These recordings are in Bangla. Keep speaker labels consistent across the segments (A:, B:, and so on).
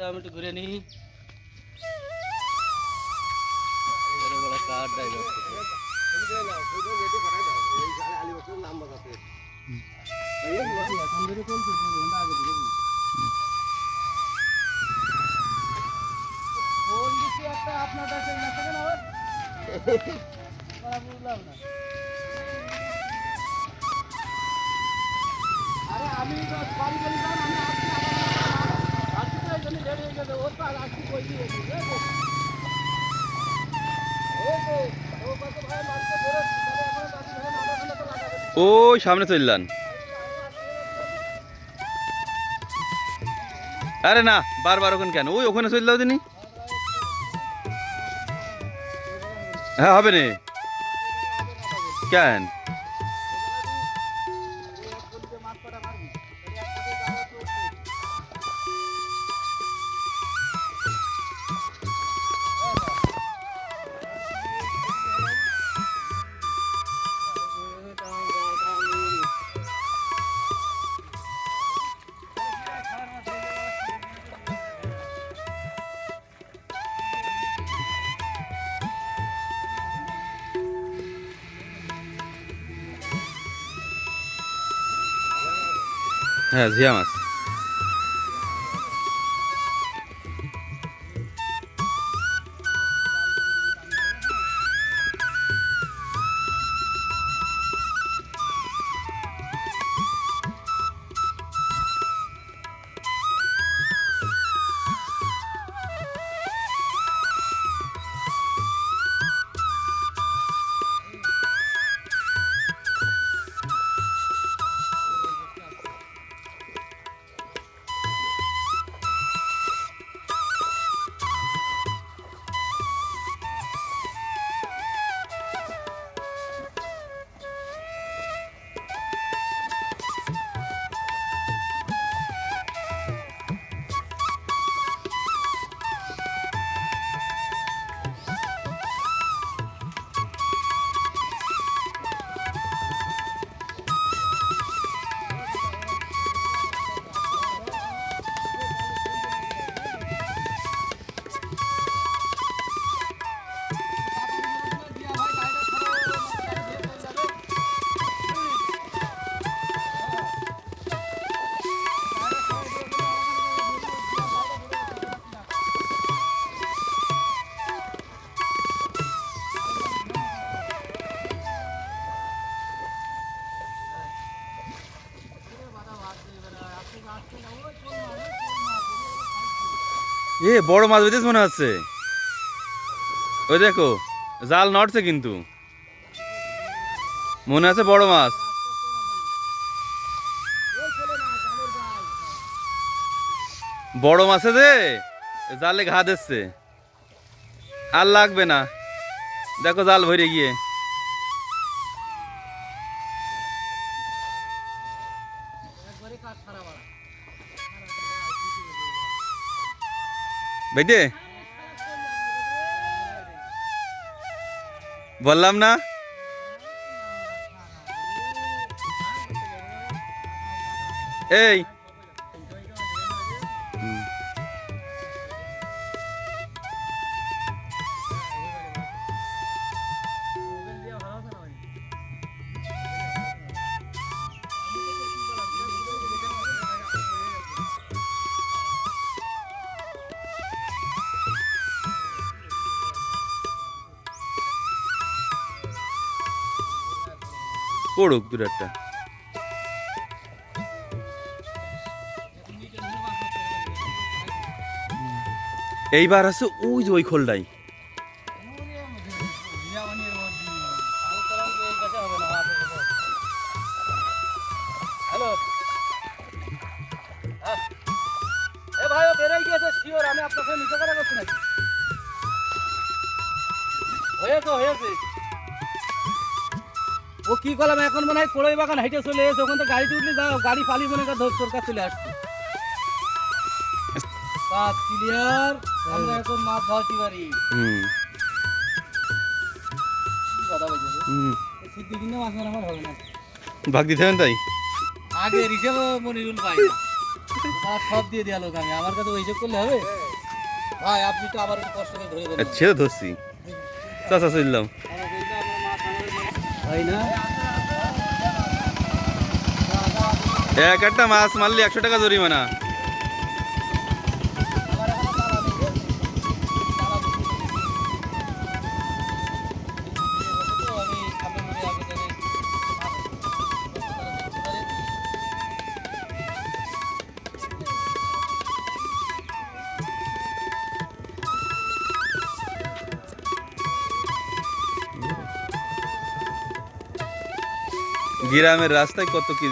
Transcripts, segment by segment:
A: আমি একটু ঘুরে নিই। এবারে বলে কার ড্রাইভার আরে আমি যান আমি
B: ওই সামনে চললাম। আরে না, বারবার ওখানে কেন? ওই ওখানে চল দাও দিনি হ্যাঁ হবে নে। কেন? হ্যাঁ ঝিয়া মাছ এ, বড় মাছ বেঁধেছে মনে হচ্ছে। ওই দেখো, জাল নড়ছে কিন্তু। মনে আছে বড় মাছ? বড় মাছে যে, জালে ঘা দিচ্ছে। আর লাগবে না। দেখো জাল ভরে গিয়ে। বেটে বললাম না? এই পড়ুক দূর একটা। এইবার আছে ওই যে ওই খোলটাই।
A: হ্যালো। এ ও কি করলাম? এখন মনে হয় কোড়ই বাগান হেঁটে চলে এসে ওখান থেকে গাড়িতে উঠলে যাও গাড়ি পালি মনে কর ধর তোর কাছে চলে আসছে। কাজ ক্লিয়ার আমরা এখন মাছ ধরতে পারি
B: হুম।
A: কথা বলছে
B: হুম।
A: সিদ্ধি কিনে মাছ মারা আমার হবে না।
B: ভাগ দিতে হবেন তাই?
A: আগে হিসেবে মনিরুল পাই আর সব দিয়ে দেওয়া লোক আমি। আমার কাছে অভিযোগ করলে হবে? ভাই আপনি তো আবার একটু কষ্ট করে ধরে দেন
B: সে ধরছি। চাচা চললাম।
A: না
B: এক একটা মাছ মারলি একশো টাকা জরিমানা। গ্রামের রাস্তায় কত কি?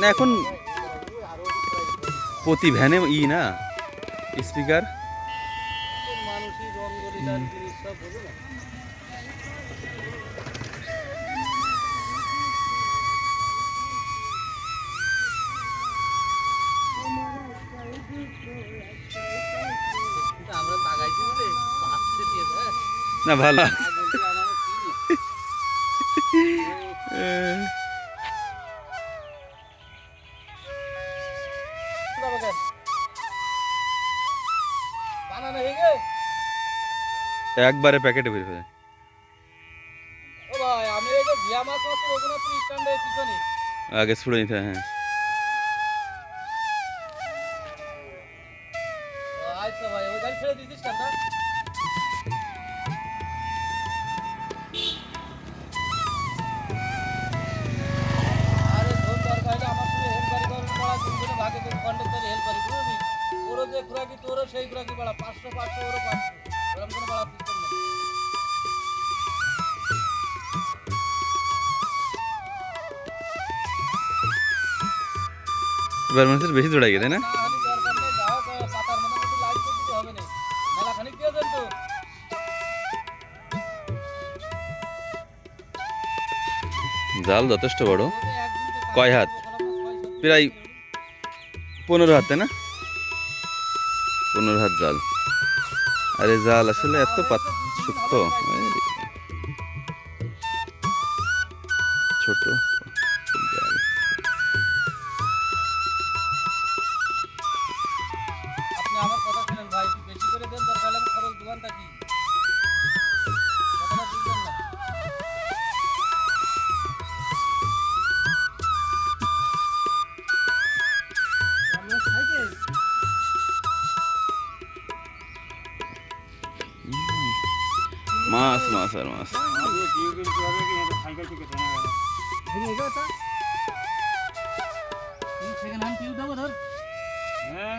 B: না এখন প্রতি ভ্যানে ই না স্পিকার?
A: না
B: ভালো। একবারে প্যাকেটে বের হয়ে
A: ও ভাই আমি এই যে জিয়া মাছ আছে রঘুনাথ স্ট্যান্ডের পিছনে
B: আগে ছুড়ে নিতে হয়, হ্যাঁ
A: ও, আচ্ছা ভাই ওই গাড়ি ছেড়ে দিছিস কেন তোরও সেই পাড়া পাঁচশো পাঁচশো ওরও পাঁচশো। ওরকম কোনো পাড়া সিস্টেম নেই।
B: এবার মানুষের বেশি জোড়াই গেছে না? জাল যথেষ্ট বড়। কয় হাত? প্রায়। পনেরো হাতে না? পনেরো হাত জাল। আরে জাল আসলে এত পাত সূক্ষ্ম। ছোট। মাছ মাছ আর মাছ
A: সেকেন্ড হ্যান্ড টিউব দেবো ধর হ্যাঁ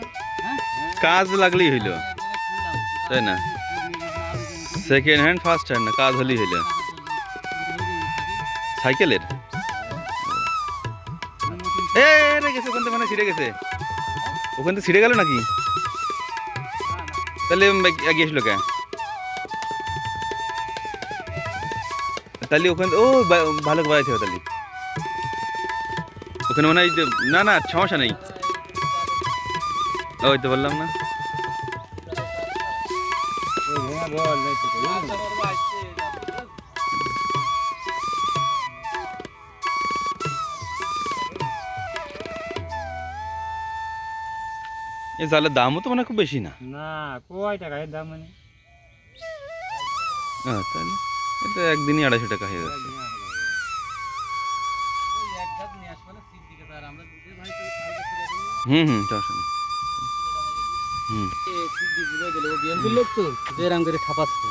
B: কাজ লাগলেই হইল
A: এক জায়গায় শুনলাম।
B: তাই না সেকেন্ড হ্যান্ড ফার্স্ট হ্যান্ড না কাজ হলেই হইল সাইকেলের এ রে গেছে ওখান থেকে মানে ছিঁড়ে গেছে ওখান থেকে ছিঁড়ে গেল নাকি তাহলে এগিয়ে আসলো কে তাহলে ওখানে ও ভালো বাড়াইতে হবে তাহলে ওখানে মনে হয় না না সমস্যা নেই। ওই তো বললাম না। এই জালের দামও তো মানে খুব বেশি না।
C: না কয় টাকা এর দাম মানে?
B: হ্যাঁ তাহলে এটা একদিনই আড়াইশো টাকা হয়ে যাচ্ছে। হুম হুম সমস্যা নেই হুম
A: লোক তো, যে করে ঠাপাচ্ছে।